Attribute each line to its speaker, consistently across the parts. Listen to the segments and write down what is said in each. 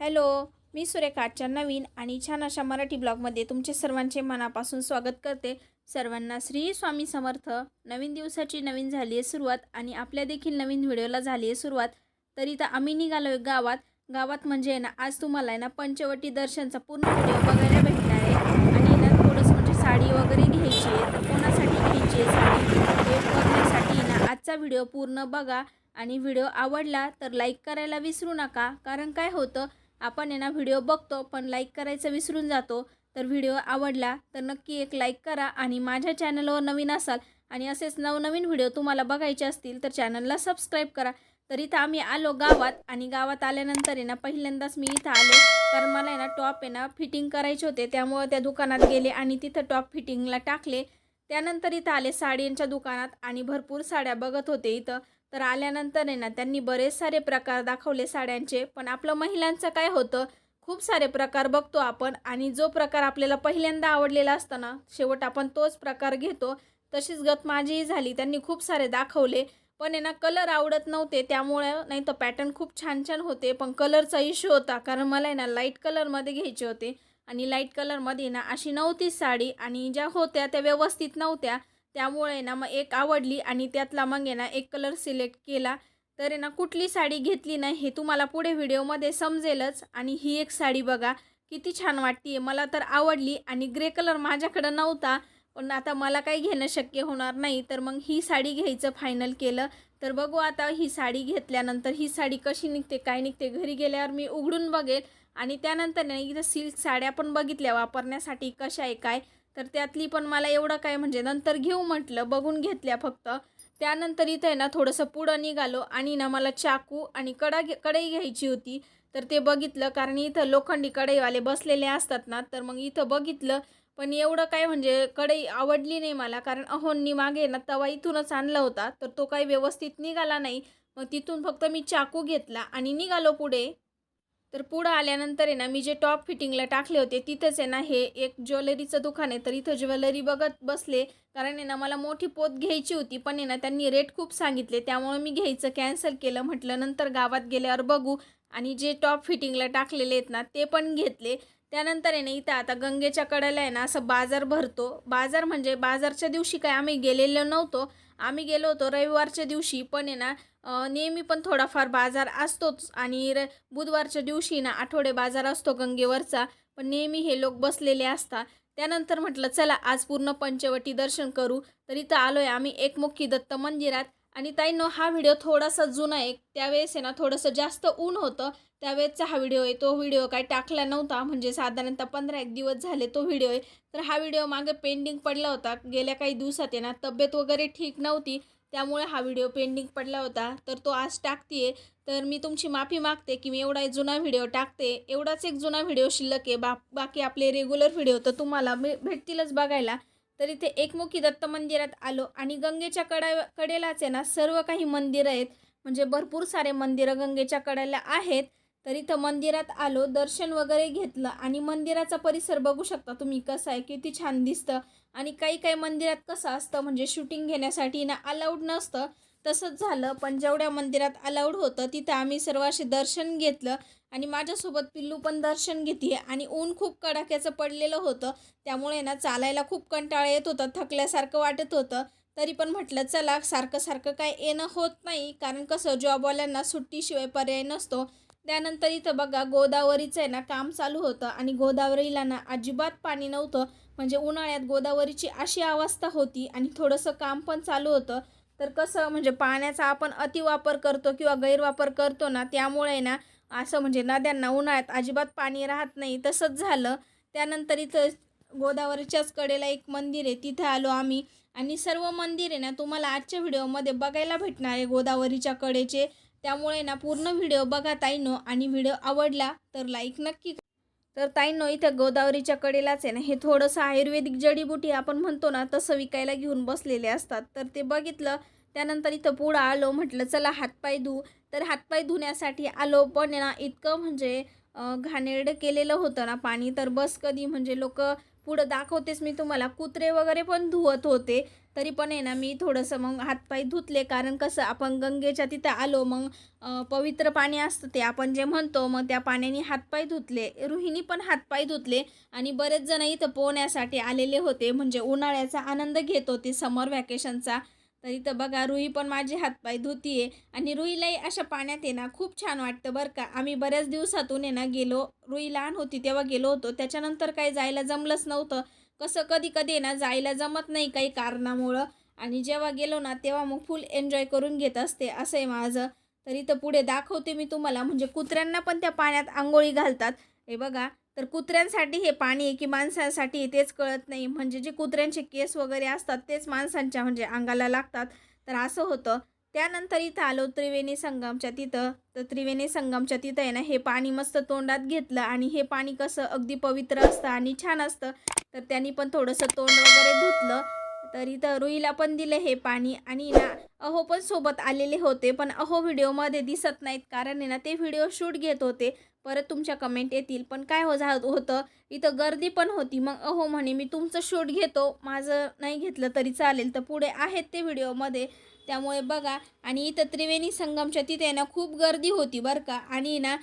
Speaker 1: Hello मी सुरेखा आजच्या नवीन आणि छान अशा मराठी ब्लॉगमध्ये तुमचे सर्वांचे मनापासून स्वागत करते. सर्वांना श्री स्वामी समर्थ. नवीन दिवसाची नवीन झाली आहे सुरुवात आणि आपल्या देखील नवीन व्हिडिओला झाली आहे सुरुवात. तरी तर आम्ही निघालो आहे गावात. गावात म्हणजे आहे ना आज तुम्हाला आहे ना पंचवटी दर्शनचा पूर्ण व्हिडिओ बघायला भेटणार आहे. आणि ना थोडंसं म्हणजे साडी वगैरे घ्यायची आहे तर कोणासाठी घ्यायची आहे साडी हे बघण्यासाठी ना आजचा व्हिडिओ पूर्ण बघा. आणि व्हिडिओ आवडला तर लाईक करायला विसरू नका कारण काय होतं आपण यांना ना व्हिडिओ बघतो पण लाईक करायचं विसरून जातो. तर व्हिडिओ आवडला तर नक्की एक लाईक करा आणि माझ्या चॅनलवर नवीन असाल आणि असेच नवनवीन व्हिडिओ तुम्हाला बघायचे असतील तर चॅनलला सबस्क्राईब करा. तर इथं आम्ही आलो गावात आणि गावात आल्यानंतर आहे ना पहिल्यांदाच मी इथं आले. तर मला आहे ना टॉप आहे ना फिटिंग करायचे होते. त्यामुळं त्या दुकानात गेले आणि तिथं टॉप फिटिंगला टाकले. त्यानंतर इथं आले साड्यांच्या दुकानात आणि भरपूर साड्या बघत होते इथं. तर आल्यानंतर आहे ना त्यांनी बरेच सारे प्रकार दाखवले साड्यांचे. पण आपलं महिलांचं काय होतं? खूप सारे प्रकार बघतो आपण आणि जो प्रकार आपल्याला पहिल्यांदा आवडलेला असतो ना शेवट आपण तोच प्रकार घेतो. तशीच गत माझीही झाली त्यांनी खूप सारे दाखवले. पण आहे ना कलर आवडत नव्हते त्यामुळे नाही तर पॅटर्न खूप छान छान होते पण कलरचा इश्यू होता. कारण मला आहे ना लाइट कलरमध्ये घ्यायचे होते. आणि लाइट कलरमध्ये ना अशी नव्हतीच साडी आणि ज्या होत्या त्या व्यवस्थित नव्हत्या त्यामुळे ना मग एक आवडली आणि त्यातला मग आहे ना एक कलर सिलेक्ट केला. तर आहे ना कुठली साडी घेतली नाही हे तुम्हाला पुढे व्हिडिओमध्ये समजेलच. आणि ही एक साडी बघा किती छान वाटते मला तर आवडली आणि ग्रे कलर माझ्याकडं नव्हता पण आता मला काही घेणं शक्य होणार नाही. तर मग ही साडी घ्यायचं फायनल केलं. तर बघू आता ही साडी घेतल्यानंतर ही साडी कशी निघते काय निघते? घरी गेल्यावर मी उघडून बघेल. आणि त्यानंतर इथं सिल्क साड्या पण बघितल्या वापरण्यासाठी कशा आहे काय? तर त्यातली पण मला एवढं काय म्हणजे नंतर घेऊ म्हटलं बघून घेतल्या फक्त. त्यानंतर इथं आहे ना थोडंसं पुढं निघालो आणि ना मला चाकू आणि कडा घे कढई घ्यायची होती. तर ते बघितलं कारण इथं लोखंडी कढईवाले बसलेले असतात ना तर मग इथं बघितलं. पण एवढं काय म्हणजे कढई आवडली नाही मला कारण अहोंनी मागे ना तवा इथूनच आणला होता. तर तो काही व्यवस्थित निघाला नाही. मग तिथून फक्त मी चाकू घेतला आणि निघालो पुढे. तर पुढं आल्यानंतर आहे ना मी जे टॉप फिटिंगला टाकले होते तिथंच आहे ना हे एक ज्वेलरीचं दुकान आहे. तर इथं ज्वेलरी बघत बसले. कारण आहे ना मला मोठी पोत घ्यायची होती पण आहे ना त्यांनी रेट खूप सांगितले. त्यामुळे मी घ्यायचं कॅन्सल केलं. म्हटलं नंतर गावात गेल्यावर बघू. आणि जे टॉप फिटिंगला टाकलेले आहेत ना ते पण घेतले. त्यानंतर आहे ना इथं आता गंगेच्या कडेला आहे ना असं बाजार भरतो. बाजार म्हणजे बाजारच्या दिवशी काय आम्ही गेलेलो नव्हतो. आम्ही गेलो होतो रविवारच्या दिवशी. पण आहे ना नेहमी पण थोडाफार बाजार असतोच आणि र बुधवारच्या दिवशी ना आठवडे बाजार असतो गंगेवरचा पण नेहमी हे लोक बसलेले असतात. त्यानंतर म्हटलं चला आज पूर्ण पंचवटी दर्शन करू. तर इथं आलो आहे आम्ही एकमुखी दत्त मंदिरात आणि ताईनो हा व्हिडिओ थोडासा जुना आहे. त्यावेळेस आहे ना थोडंसं जास्त ऊन होतं. त्यावेळेसचा हा व्हिडिओ आहे. तो व्हिडिओ काही टाकला नव्हता. म्हणजे साधारणतः पंधरा एक दिवस झाले तो व्हिडिओ आहे. तर हा व्हिडिओ मागे पेंडिंग पडला होता. गेल्या काही दिवसात आहे ना तब्येत वगैरे ठीक नव्हती. त्यामुळे हा व्हिडिओ पेंडिंग पडला होता. तर तो आज टाकते तर मी तुमची माफी मागते की मी एवढा एक जुना व्हिडिओ टाकते. एवढाच एक जुना व्हिडिओ शिल्लक आहे. बा बाकी आपले रेग्युलर व्हिडिओ तर तुम्हाला भेटतीलच बघायला. तर इथे एकमुखी दत्त मंदिरात आलो आणि गंगेच्या कडा कडेलाच आहे ना सर्व काही मंदिरं आहेत. म्हणजे भरपूर सारे मंदिरं गंगेच्या कडेला आहेत. तर इथं मंदिरात आलो दर्शन वगैरे घेतलं आणि मंदिराचा परिसर बघू शकता तुम्ही कसं आहे किती छान दिसतं. आणि काही काही मंदिरात कसं असतं म्हणजे शूटिंग घेण्यासाठी ना अलाउड नसतं तसंच झालं. पण जेवढ्या मंदिरात अलाउड होतं तिथं आम्ही सर्व असे दर्शन घेतलं आणि माझ्यासोबत पिल्लू पण दर्शन घेते आणि ऊन खूप कडाक्याचं पडलेलं होतं. त्यामुळे ना चालायला खूप कंटाळा येत होतं थकल्यासारखं वाटत होतं. तरी पण म्हटलं चला सारखं सारखं काय येणं होत नाही. कारण कसं जॉबवाल्यांना सुट्टीशिवाय पर्याय नसतो. त्यानंतर इथं बघा गोदावरीचं आहे ना काम चालू होतं आणि गोदावरीला ना अजिबात पाणी नव्हतं. म्हणजे उन्हाळ्यात गोदावरीची अशी अवस्था होती आणि थोडंसं काम पण चालू होतं. तर कसं म्हणजे पाण्याचा आपण अतिवापर करतो किंवा गैरवापर करतो ना त्यामुळे ना असं म्हणजे नद्यांना उन्हाळ्यात अजिबात पाणी राहत नाही. तसंच झालं. त्यानंतर इथं गोदावरीच्याच कडेला एक मंदिर आहे तिथे आलो आम्ही. आणि सर्व मंदिर आहे ना तुम्हाला आजच्या व्हिडिओमध्ये बघायला भेटणार आहे गोदावरीच्या कडेचे. त्यामुळे ना पूर्ण व्हिडिओ बघा ताईनो. आणि व्हिडिओ आवडला तर लाईक नक्की तर ताईनो इथं गोदावरीच्या कडेलाच आहे ना हे थोडंसं आयुर्वेदिक जडीबुटी आपण म्हणतो ना तसं विकायला घेऊन बसलेले असतात. तर ते बघितलं त्यानंतर इथं पुढं आलो म्हटलं चला हातपाय धु. तर हातपाय धुण्यासाठी आलो पण ना इतकं म्हणजे घाणेरडं केलेलं होतं ना पाणी तर बस कधी म्हणजे लोक पुढं दाखवतेच मी तुम्हाला. कुत्रे वगैरे पण धुवत होते. तरी पण आहे ना मी थोडंसं मग हातपाय धुतले. कारण कसं आपण गंगेच्या तिथं आलो मग पवित्र पाणी असतं ते. आपण जे म्हणतो मग त्या पाण्याने हातपाय धुतले. रुहिणी पण हातपाय धुतले. आणि बरेच जण इथं पोहण्यासाठी आलेले होते. म्हणजे उन्हाळ्याचा आनंद घेत होते. समर व्हॅकेशनचा तर इथं बघा रुई पण माझे हातपाय धुतीये आणि रुईलाही अशा पाण्यात आहे ना खूप छान वाटतं बरं का. आम्ही बऱ्याच दिवसातून आहे ना गेलो रुई लहान होती तेव्हा गेलो होतो. त्याच्यानंतर काही जायला जमलंच नव्हतं. कसं कधी कधी ना जायला जमत नाही काही कारणामुळं. आणि जेव्हा गेलो ना तेव्हा मग फुल एन्जॉय करून घेत असते असं आहे माझं. तर इथं पुढे दाखवते मी तुम्हाला. म्हणजे कुत्र्यांना पण त्या पाण्यात आंघोळी घालतात. हे बघा तर कुत्र्यांसाठी हे पाणी आहे की माणसांसाठी तेच कळत नाही. म्हणजे जे कुत्र्यांचे केस वगैरे असतात तेच माणसांच्या म्हणजे अंगाला लागतात. तर असं होतं. त्यानंतर इथं आलो त्रिवेणी संगमच्या तिथं. तर त्रिवेणी संगमच्या तिथं आहे ना हे पाणी मस्त तोंडात घेतलं आणि हे पाणी कसं अगदी पवित्र असतं आणि छान असतं. तर त्यांनी पण थोडंसं तोंड वगैरे धुतलं. तर इथं रुईला पण दिलं हे पाणी आणि ना अहो पण सोबत आलेले होते पण अहो व्हिडिओमध्ये दिसत नाहीत. कारण ना ते व्हिडिओ शूट घेत होते. परत तुमच्या कमेंट येतील. पण काय हो झा होतं इथं गर्दी पण होती. मग अहो म्हणे मी तुमचं शूट घेतो. माझं नाही घेतलं तरी चालेल. तर पुढे आहेत ते व्हिडिओमध्ये त्यामुळे बघा. आणि इथं त्रिवेणी संगमच्या तिथे ना खूप गर्दी होती बरं का. आणि ना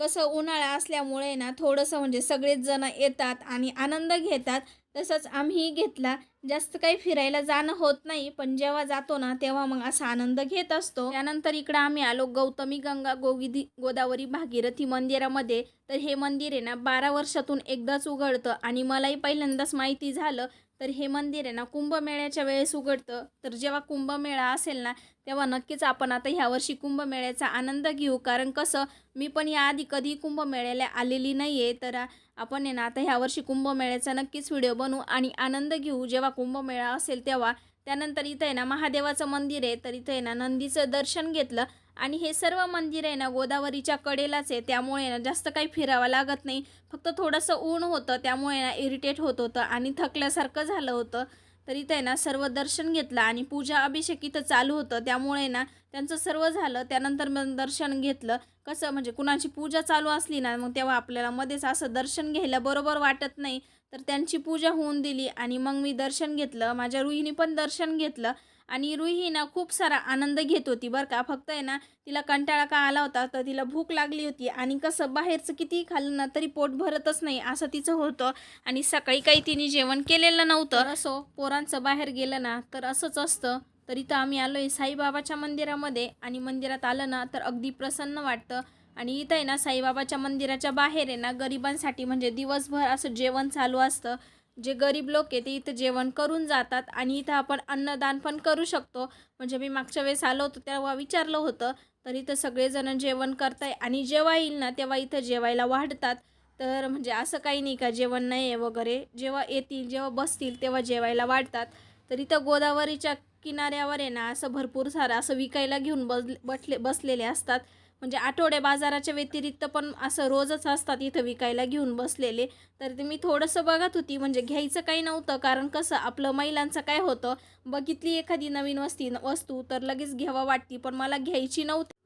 Speaker 1: कसं उन्हाळा असल्यामुळे ना थोडंसं म्हणजे सगळेच जण येतात आणि आनंद घेतात. तसंच आम्हीही घेतला. जास्त काही फिरायला जाणं होत नाही पण जेव्हा जातो ना तेव्हा मग असा आनंद घेत असतो. त्यानंतर इकडं आम्ही आलो गौतमी गंगा गोगिदी गोदावरी भागीरथी मंदिरामध्ये. तर हे मंदिर आहे ना बारा वर्षातून एकदाच उघडतं. आणि मलाही पहिल्यांदाच माहिती झालं तर हे मंदिर आहे ना कुंभमेळ्याच्या वेळेस उघडतं. तर जेव्हा कुंभमेळा असेल ना तेव्हा नक्कीच आपण आता ह्यावर्षी कुंभमेळ्याचा आनंद घेऊ. कारण कसं मी पण याआधी कधी कुंभमेळ्याला आलेली नाही आहे तर आपण आहे ना आता ह्यावर्षी कुंभमेळ्याचा नक्कीच व्हिडिओ बनवू आणि आनंद घेऊ. जेव्हा कुंभमेळा असेल तेव्हा त्यानंतर इथं आहे ना महादेवाचं मंदिर आहे तर इथं आहे ना नंदीचं दर्शन घेतलं. आणि हे सर्व मंदिर आहे ना गोदावरीच्या कडेलाच आहे. त्यामुळे ना जास्त काही फिरावं लागत नाही. फक्त थोडंसं ऊन होतं त्यामुळे ना इरिटेट होत होतं आणि थकल्यासारखं झालं होतं. तर इथं आहे ना सर्व दर्शन घेतलं आणि पूजा अभिषेक इथं चालू होतं. त्यामुळे ना त्यांचं सर्व झालं. त्यानंतर मग दर्शन घेतलं. कसं म्हणजे कुणाची पूजा चालू असली ना मग तेव्हा आपल्याला मध्येच असं दर्शन घ्यायला बरोबर वाटत नाही. तर त्यांची पूजा होऊन दिली आणि मग मी दर्शन घेतलं. माझ्या रुहीने पण दर्शन घेतलं आणि रुही ना खूप सारा आनंद घेत होती बरं का. फक्त आहे ना तिला कंटाळा का आला होता तर तिला भूक लागली होती आणि कसं बाहेरचं कितीही खाल्लं ना तरी पोट भरतच नाही असं तिचं होतं आणि सकाळी काही तिने जेवण केलेलं नव्हतं. असो पोरांचं बाहेर गेलं ना तर असंच असतं. तर इथं आम्ही आलो आहे साईबाबाच्या मंदिरामध्ये आणि मंदिरात आलं ना तर अगदी प्रसन्न वाटतं. आणि इथं आहे ना साईबाबाच्या मंदिराच्या बाहेर आहे ना गरिबांसाठी म्हणजे दिवसभर असं जेवण चालू असतं. जे गरीब लोक आहे ते इथं जेवण करून जातात आणि इथं आपण अन्नदान पण करू शकतो. म्हणजे मी मागच्या वेळेस आलो होतो तेव्हा विचारलं होतं. तर इथं सगळेजण जेवण करताय आणि जेव्हा येईल ना तेव्हा इथं जेवायला वाढतात. तर म्हणजे असं काही नाही का जेवण नाही आहे वगैरे. जेव्हा येतील जेव्हा बसतील तेव्हा जेवायला वाढतात. तर इथं गोदावरीच्या किनाऱ्यावर आहे ना असं भरपूर सारं असं विकायला घेऊन बस बसले बसलेले असतात. म्हणजे आठवडे बाजाराच्या व्यतिरिक्त पण असं रोजच असतात इथं विकायला घेऊन बसलेले. तर ते मी थोडंसं बघत होती म्हणजे घ्यायचं काही नव्हतं कारण कसं आपलं महिलांचं काय होतं बघितली एखादी नवीन वस्ती वस्तू तर लगेच घ्यावा वाटती पण मला घ्यायची नव्हती.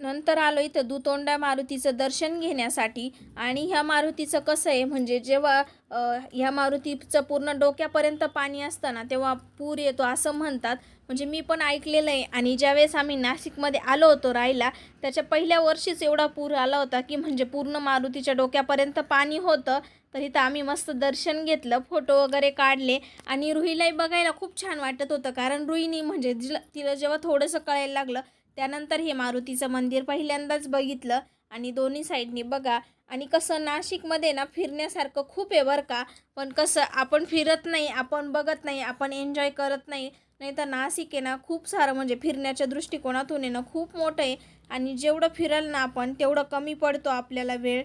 Speaker 1: नंतर आलो इथं दुतोंडा मारुतीचं दर्शन घेण्यासाठी. आणि ह्या मारुतीचं कसं आहे म्हणजे जेव्हा ह्या मारुतीचं पूर्ण डोक्यापर्यंत पाणी असतं ना तेव्हा पूर येतो असं म्हणतात. म्हणजे मी पण ऐकलेलं आहे. आणि ज्यावेळेस आम्ही नाशिकमध्ये आलो होतो राहायला त्याच्या पहिल्या वर्षीच एवढा पूर आला होता की म्हणजे पूर्ण मारुतीच्या डोक्यापर्यंत पाणी होतं. तर इथं आम्ही मस्त दर्शन घेतलं फोटो वगैरे काढले. आणि रुईलाही बघायला खूप छान वाटत होतं. कारण रुईनी म्हणजे जिला तिला जेव्हा थोडंसं कळायला लागलं त्यानंतर हे मारुतीचं मंदिर पहिल्यांदाच बघितलं. आणि दोन्ही साईडनी बघा. आणि कसं नाशिकमध्ये ना फिरण्यासारखं खूप आहे बरं का. पण कसं आपण फिरत नाही आपण बघत नाही आपण एन्जॉय करत नाही. नाही तर नाशिक आहे ना खूप सारं म्हणजे फिरण्याच्या दृष्टिकोनातून आहे ना खूप मोठं आहे. आणि जेवढं फिराल ना आपण तेवढं कमी पडतो आपल्याला वेळ.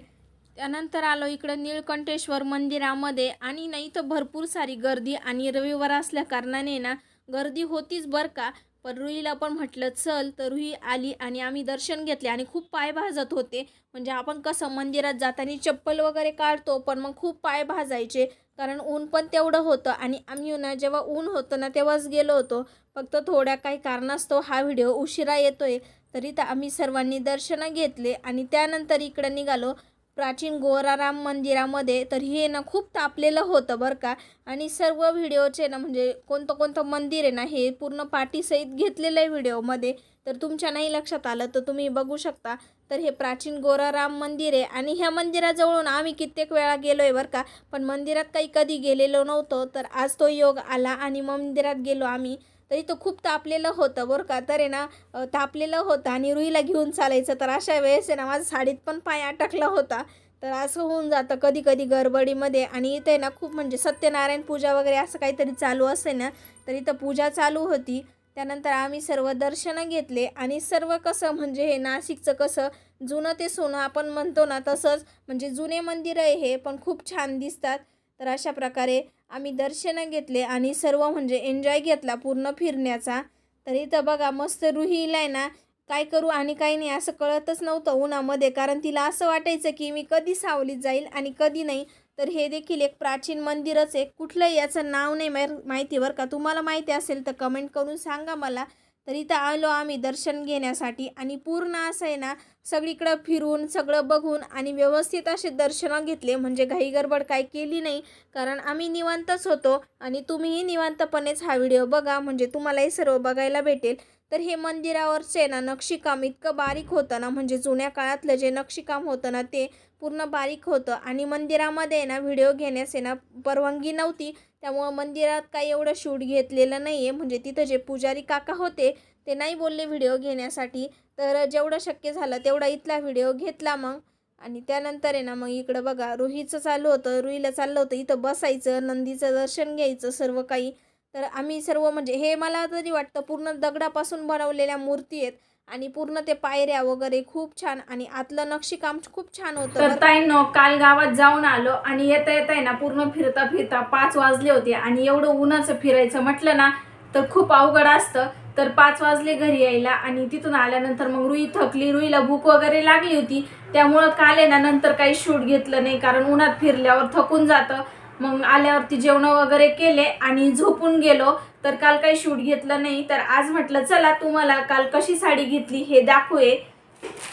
Speaker 1: त्यानंतर आलो इकडं नीळकंठेश्वर मंदिरामध्ये. आणि ना इथं भरपूर सारी गर्दी आणि रविवार असल्या कारणाने ना गर्दी होतीच बरं का. पण रुईला पण म्हटलं चल. तर रुई आली आणि आम्ही दर्शन घेतले आणि खूप पाय भाजत होते. म्हणजे आपण कसं मंदिरात जाताना चप्पल वगैरे काढतो पण मग खूप पाय भाजायचे. कारण ऊन पण तेवढं होतं आणि आम्ही ना जेव्हा ऊन होतं ना तेव्हाच गेलो होतो. फक्त थोड्या काही कारणास्तव हा व्हिडिओ उशिरा येतोय. तरी तर आम्ही सर्वांनी दर्शनं घेतले आणि त्यानंतर इकडं निघालो. प्राचीन गोराराम मंदिरामध्ये तर हे ना खूप तापलेलं होतं बरं का. आणि सर्व व्हिडिओचे ना म्हणजे कोणतं कोणतं मंदिर आहे ना हे पूर्ण पाठीसहित घेतलेलं आहे व्हिडिओमध्ये. तर तुमच्या नाही लक्षात आलं तर तुम्ही बघू शकता. तर हे प्राचीन गोराराम मंदिर आहे आणि ह्या मंदिराजवळून आम्ही कित्येक वेळा गेलो आहे बरं का. पण मंदिरात काही कधी गेलेलो नव्हतो तर आज तो योग आला आणि मंदिरात गेलो आम्ही. तर इथं खूप तापलेलं होतं बरं का. तर आहे ना तापलेलं होतं आणि रुईला घेऊन चालायचं. तर अशा वेळेस आहे ना माझा साडीत पण पाय अटकला होता. तर असं होऊन जातं कधी कधी गडबडीमध्ये. आणि इथे ना खूप म्हणजे सत्यनारायण पूजा वगैरे असं काहीतरी चालू असते ना तर इथं पूजा चालू होती. त्यानंतर आम्ही सर्व दर्शनं घेतले. आणि सर्व कसं म्हणजे हे नाशिकचं कसं जुनं ते सोनं आपण म्हणतो ना तसंच म्हणजे जुने मंदिर आहे हे पण खूप छान दिसतात. तर अशा प्रकारे आम्ही दर्शनं घेतले आणि सर्व म्हणजे एन्जॉय घेतला पूर्ण फिरण्याचा. तर इथं बघा मस्त रुहीला आहे ना. काय करू आणि काही नाही असं कळतच नव्हतं उन्हामध्ये. कारण तिला असं वाटायचं की मी कधी सावलीत जाईल आणि कधी नाही. तर हे देखील एक प्राचीन मंदिरच आहे. कुठलंही याचं नाव नाही माहितीवर माहिती बरं का. तुम्हाला माहिती असेल तर कमेंट करून सांगा मला. तर इथं आलो आम्ही दर्शन घेण्यासाठी आणि पूर्ण असं आहे ना सगळीकडं फिरून सगळं बघून आणि व्यवस्थित असे दर्शनं घेतले. म्हणजे घाई गडबड काय केली नाही कारण आम्ही निवांतच होतो आणि तुम्हीही निवांतपणेच हा व्हिडिओ बघा. म्हणजे तुम्हालाही सर्व बघायला भेटेल. तर हे मंदिरावरचे ना नक्षीकाम इतकं बारीक होतं ना म्हणजे जुन्या काळातलं जे नक्षीकाम होतं ना ते पूर्ण बारीक होतं. आणि मंदिरामध्ये ना व्हिडिओ घेण्यास आहे ना परवानगी नव्हती. त्यामुळं मंदिरात काही एवढं शूट घेतलेलं नाही आहे म्हणजे तिथं जे पुजारी काका होते ते नाही बोलले व्हिडिओ घेण्यासाठी. तर जेवढं शक्य झालं तेवढा इथला व्हिडिओ घेतला मग. आणि त्यानंतर आहे ना मग इकडं बघा रुहीचं चालू होतं. रुईला चाललं होतं इथं बसायचं नंदीचं दर्शन घ्यायचं सर्व काही. तर आम्ही सर्व म्हणजे हे मला तरी वाटतं पूर्ण दगडापासून बनवलेल्या मूर्ती आहेत. आणि पूर्ण ते पायऱ्या वगैरे खूप छान आणि आतलं नक्षीकाम खूप छान होत.
Speaker 2: तर ताईंनो काल गावात जाऊन आलो आणि येता येता आहे ना पूर्ण फिरता फिरता पाच वाजले होते आणि एवढं उन्हाचं फिरायचं म्हटलं ना तर खूप अवघड असतं. तर पाच वाजले घरी यायला आणि तिथून आल्यानंतर मग रुई थकली रुईला भूक वगैरे लागली होती. त्यामुळं काल आहे ना नंतर काही शूट घेतलं नाही कारण उन्हात फिरल्यावर थकून जातं. मग आल्यावरती जेवण वगैरे केले आणि झोपून गेलो. तर काल काही शूट घेतलं नाही. तर आज म्हटलं चला तुम्हाला काल कशी साडी घेतली हे दाखवूये.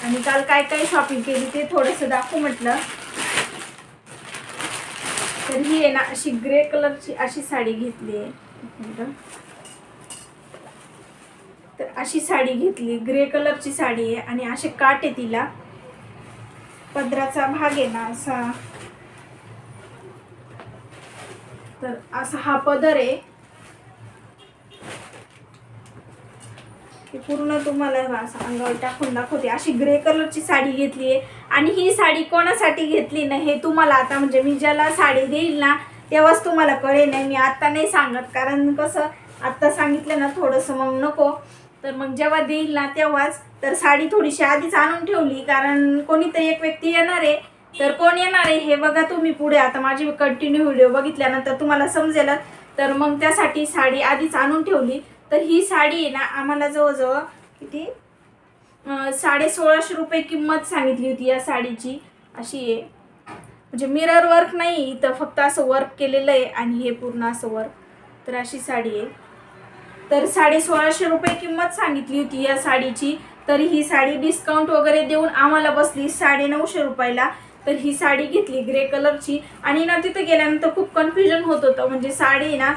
Speaker 2: आणि काल काय काय शॉपिंग केली ते थोडंसं दाखवू म्हटलं. तर ही आहे ना अशी ग्रे कलरची अशी साडी घेतली आहे. तर अशी साडी घेतली ग्रे कलरची साडी आहे आणि असे काट आहे तिला. पदराचा भाग आहे ना असा. तर असा हा पदर आहे. पूर्ण तुम्हाला असं अंगावर टाकून दाखवते. अशी ग्रे कलरची साडी घेतली आहे. आणि ही साडी कोणासाठी घेतली ना हे तुम्हाला आता म्हणजे मी ज्याला साडी देईल ना तेव्हाच तुम्हाला कळेल. नाही मी आत्ता नाही सांगत. कारण कसं आत्ता सांगितलं ना थोडंसं मग नको. तर मग जेव्हा देईल ना तेव्हाच. तर साडी थोडीशी आधीच आणून ठेवली. कारण कोणीतरी एक व्यक्ती येणार आहे. तर कोण येणार आहे? हे बघा तुम्ही पुढे. आता माझी कंटिन्यू व्हिडिओ बघितल्यानंतर तुम्हाला समजेलच तर मग त्यासाठी साडी आधीच आणून ठेवली. तर ही साडी आहे ना आम्हाला जवळजवळ किती? साडे सोळाशे रुपये किंमत सांगितली होती या साडीची. अशी आहे. म्हणजे मिरर वर्क नाही तर फक्त असं वर्क केलेलं आहे आणि हे पूर्ण असं वर्क तर अशी साडी आहे. तर साडे सोळाशे रुपये किंमत सांगितली होती या साडीची. तर ही साडी डिस्काउंट वगैरे देऊन आम्हाला बसली साडे नऊशे रुपयाला. तर ही साडी घेतली ग्रे कलरची. आणि ना तिथं गेल्यानंतर खूप कन्फ्युजन होत होतं. म्हणजे साडी ना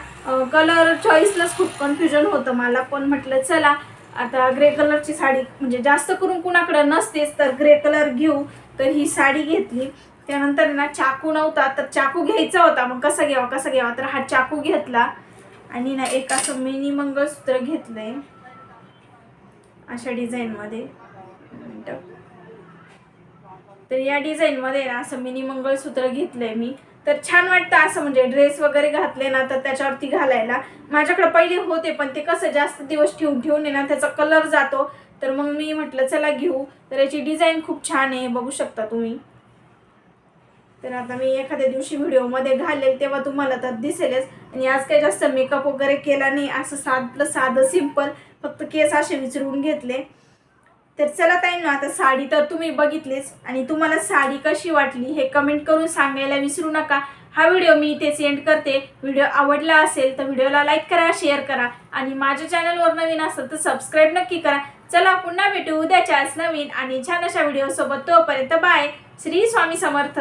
Speaker 2: कलर चॉईसलाच खूप कन्फ्युजन होतं मला. पण म्हटलं चला आता ग्रे कलरची साडी म्हणजे जास्त करून कुणाकडं नसतेच तर ग्रे कलर घेऊ. तर ही साडी घेतली. त्यानंतर ना चाकू नव्हता तर चाकू घ्यायचा होता. मग कसा घ्यावा कसा घ्यावा? तर हा चाकू घेतला. आणि ना एक असं मिनी मंगळसूत्र घेतलंय. अशा डिझाईनमध्ये मिनिटं. तर या डिझाईनमध्ये ना असं मिनी मंगळसूत्र घेतलंय मी. तर छान वाटतं असं म्हणजे ड्रेस वगैरे घातले ना तर त्याच्यावरती घालायला. माझ्याकडे पहिले होते पण ते कसं जास्त दिवस ठेवून ठेवून आहे ना त्याचा कलर जातो. तर मग मी म्हटलं चला घेऊ. तर याची डिझाईन खूप छान आहे बघू शकता तुम्ही. तर आता मी एखाद्या दिवशी व्हिडिओमध्ये घालेल तेव्हा तुम्हाला तर दिसेलच. आणि आज काही जास्त मेकअप वगैरे केला नाही असं साधलं साधं सिंपल फक्त केस असे विचरून घेतले. तर चला ताई ना आता साडी तर तुम्ही बघितलीच आणि तुम्हाला साडी कशी वाटली हे कमेंट करून सांगायला विसरू नका. हा व्हिडिओ मी इथेच सेंड करते. व्हिडिओ आवडला असेल तर व्हिडिओला लाईक करा शेअर करा आणि माझ्या चॅनलवर नवीन असेल तर सबस्क्राईब नक्की करा. चला पुन्हा भेटू उद्याच्याच नवीन आणि छान अशा व्हिडिओसोबत तोपर्यंत बाय श्री स्वामी समर्थ.